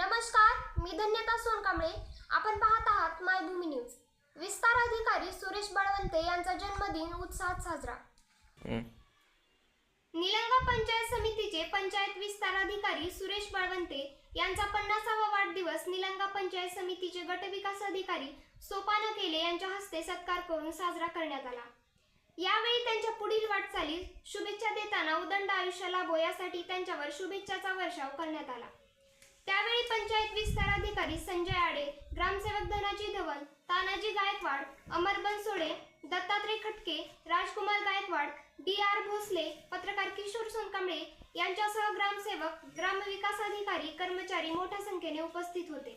मी धन्यता सोनकांबळे. आपण पाहत आहात मायभूमी न्यूज. विस्तार अधिकारी सुरेश बळवंते यांचा जन्मदिन उत्साहात साजरा. निलंगा पंचायत समितीचे पंचायत विस्तार अधिकारी सुरेश बळवंते यांचा पन्नासावा वाढदिवस निलंगा पंचायत समितीचे गटविकास अधिकारी सोपान केले यांच्या हस्ते सत्कार करून साजरा करण्यात आला. यावेळी त्यांच्या पुढील वाटचालीस शुभेच्छा देताना उदंड आयुष्य लाभो यासाठी त्यांच्यावर शुभेच्छाचा वर्षाव करण्यात आला. त्यावेळी पंचायत विस्तार अधिकारी संजय आडे ग्रामसेवक धनाजी धवन तानाजी गायकवाड अमर बनसोडे दत्तात्रय खटके राजकुमार गायकवाड डी आर भोसले पत्रकार किशोर सोनकांबळे यांच्यासह ग्रामसेवक ग्रामविकास अधिकारी कर्मचारी मोठ्या संख्येने उपस्थित होते.